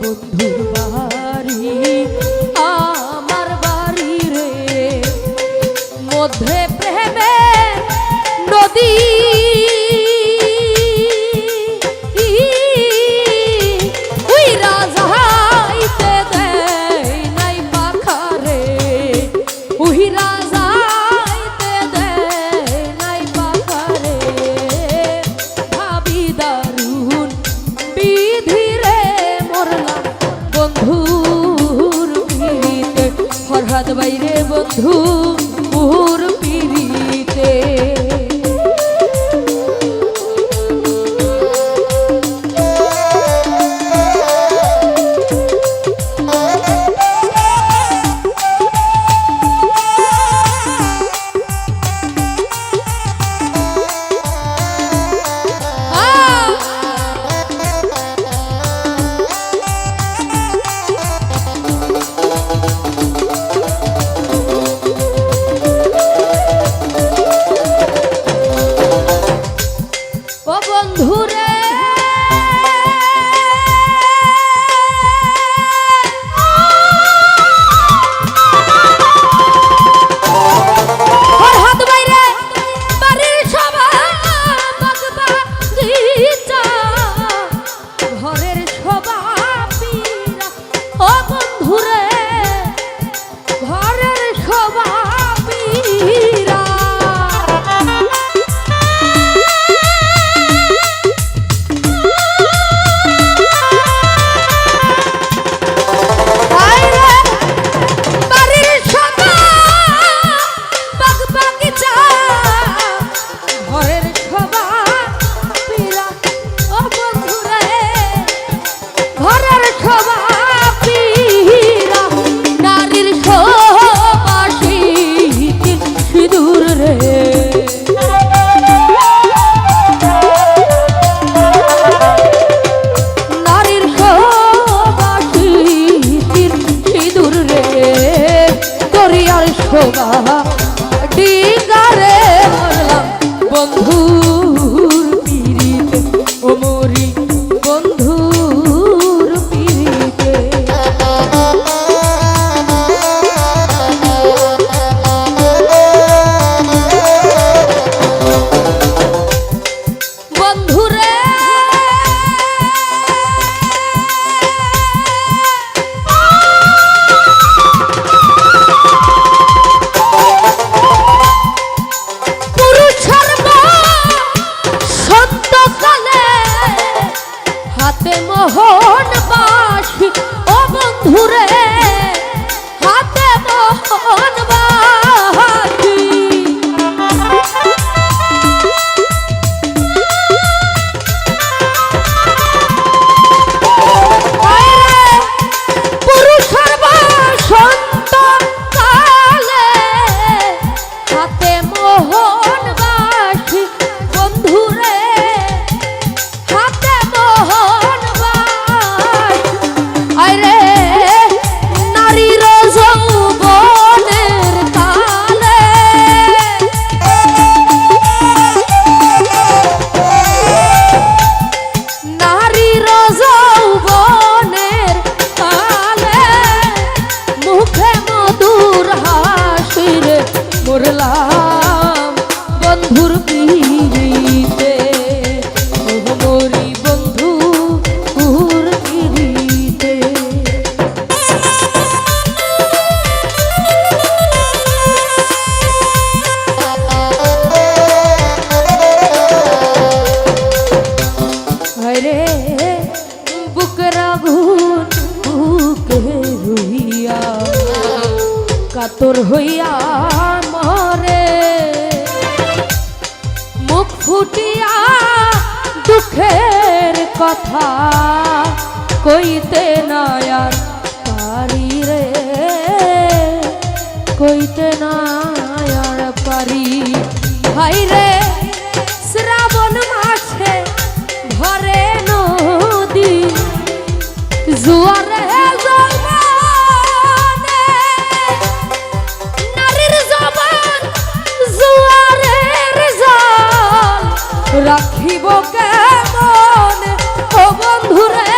বন্ধুর বাড়ি আমার বাড়ি রে। মধ্যে চাঁদ বাইরে বন্ধু পুহুর মোহন কাতর হইয়া মরে। মুখ ফুটিয়া দুঃখের কথা কইতে নয়ার পারি রে। কইতে নয়ার পারি। ভাই রে রাখিব কেমন? ও বন্ধুরা